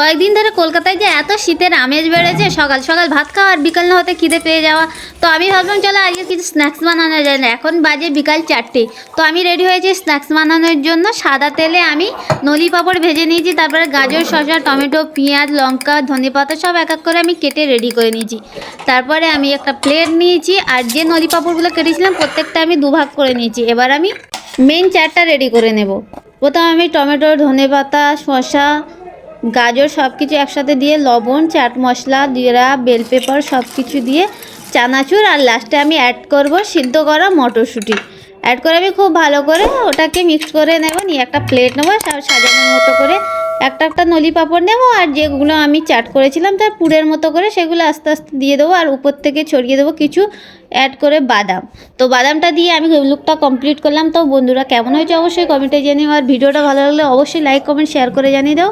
কয়েকদিন ধরে কলকাতায় যে এত শীতের আমেজ বেড়েছে, সকাল সকাল ভাত খাওয়া আর বিকাল না হতে খিদে পেয়ে যাওয়া। তো আমি ভাবলাম, চলো আজকে কিছু স্ন্যাক্স বানানো যায় না। এখন বাজে বিকাল চারটে। তো আমি রেডি হয়েছি স্ন্যাক্স বানানোর জন্য। সাদা তেলে আমি নলি পাঁপড় ভেজে নিয়েছি, তারপরে গাজর, শসা, টমেটো, পেঁয়াজ, লঙ্কা ধনেপাতা সব এক এক করে আমি কেটে রেডি করে নিয়েছি। তারপরে আমি একটা প্লেট নিয়েছি, আর যে নলি পাঁপড়গুলো কেটেছিলাম, প্রত্যেকটা আমি দুভাগ করে নিয়েছি। এবার আমি মেন চারটা রেডি করে নেব। প্রথমে আমি টমেটো ধনেপাতা শসা গাজর সব কিছু একসাথে দিয়ে, লবণ, চাট মশলা, জিরা বেল পেপার সব কিছু দিয়ে, চানাচুর আর লাস্টে আমি অ্যাড করব সিদ্ধ করা মটরশুঁটি। অ্যাড করে আমি খুব ভালো করে ওটাকে মিক্সড করে নেব, নিয়ে একটা প্লেট নেব সাজানোর মতো করে একটা একটা নলি পাঁপড় নেব আর যেগুলো আমি চাট করেছিলাম তার পুরের মতো করে সেগুলো আস্তে আস্তে দিয়ে দেবো আর উপর থেকে ছড়িয়ে দেবো কিছু অ্যাড করে বাদাম। তো বাদামটা দিয়ে আমি লুকটা কমপ্লিট করলাম। তো বন্ধুরা কেমন হয়েছে অবশ্যই কমেন্টে জানিও আর ভিডিওটা ভালো লাগলে অবশ্যই লাইক কমেন্ট শেয়ার করে জানিয়ে দাও।